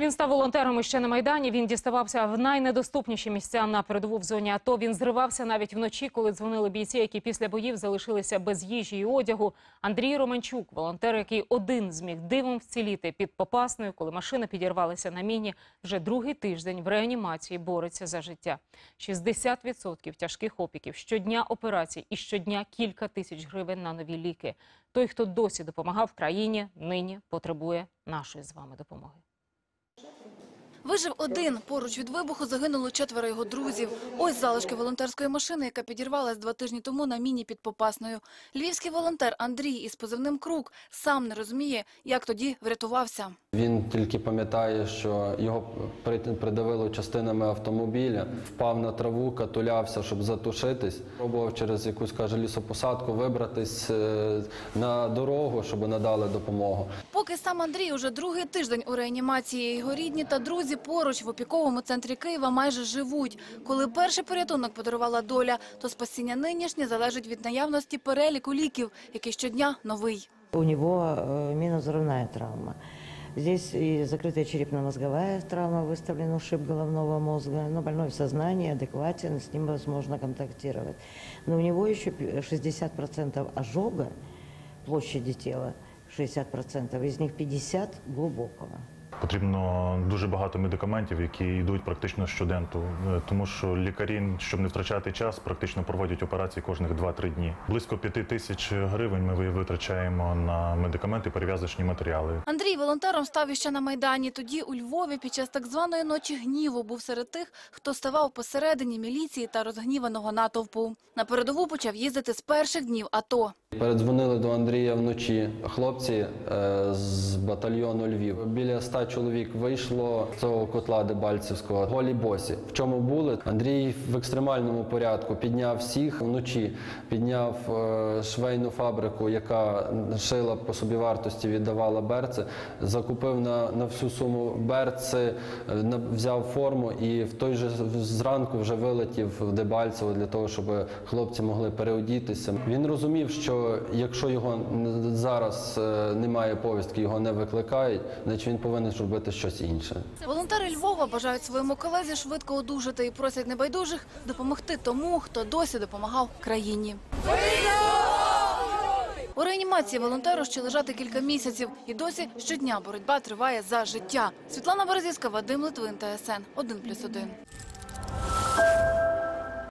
Він став волонтером ще на Майдані. Він діставався в найнедоступніші місця на передову в зоні АТО. Він зривався навіть вночі, коли дзвонили бійці, які після боїв залишилися без їжі і одягу. Андрій Романчук, волонтер, який один зміг дивом вціліти під Попасною, коли машина підірвалася на міні, вже другий тиждень в реанімації бореться за життя. 60% тяжких опіків, щодня операцій і щодня кілька тисяч гривень на нові ліки. Той, хто досі допомагав країні, нині потребує нашої з вами допомоги. Вижив один. Поруч від вибуху загинуло четверо його друзів. Ось залишки волонтерської машини, яка підірвалась два тижні тому на міні під Попасною. Львівський волонтер Андрій із позивним «Круг» сам не розуміє, як тоді врятувався. Він тільки пам'ятає, що його при- придавило частинами автомобіля, впав на траву, катулявся, щоб затушитись. Пробував через якусь каже лісопосадку вибратись е, на дорогу, щоб надали допомогу. Поки сам Андрій уже другий тиждень у реанімації, його рідні та друзі поруч в опіковому центрі Києва майже живуть. Коли перший порятунок подарувала доля, то спасіння нинішнє залежить від наявності переліку ліків, який щодня новий. У него э, миновзрывная травма. Здесь и закрытая черепно-мозговая травма, выставлен ушиб головного мозга, но больной в сознании, адекватен, с ним возможно контактировать. Но у него еще пи- 60% ожога площади тела, 60%, из них 50 глубокого. Потрібно дуже багато медикаментів, які йдуть практично щоденно, е, тому що лікарі, щоб не втрачати час, практично проводять операції кожних 2-3 дні. Близько 5 тисяч гривень ми витрачаємо на медикаменти, перев'язочні матеріали. Андрій волонтером став іще на Майдані. Тоді у Львові під час так званої ночі гніву був серед тих, хто ставав посередині міліції та розгніваного натовпу. На передову почав їздити з перших днів АТО. Передзвонили до Андрія вночі хлопці е, з батальйону Львів. Біля ста чоловік вийшло з цього котла Дебальцевського. Голі босі. В чому були? Андрій в екстремальному порядку підняв всіх вночі, підняв е, швейну фабрику, яка шила по собі вартості, віддавала берці, закупив на, на всю суму берці, е, взяв форму і в той же зранку вже вилетів в Дебальцево для того, щоб хлопці могли переодітися. Він розумів, що якщо його зараз е, немає повістки, його не викликають, значить він повинен зробити щось інше. Волонтери Львова бажають своєму колезі швидко одужати і просять небайдужих допомогти тому, хто досі допомагав країні. У реанімації волонтеру ще лежати кілька місяців, і досі щодня боротьба триває за життя. Світлана Березівська, Вадим Литвин, ТСН 1+,1.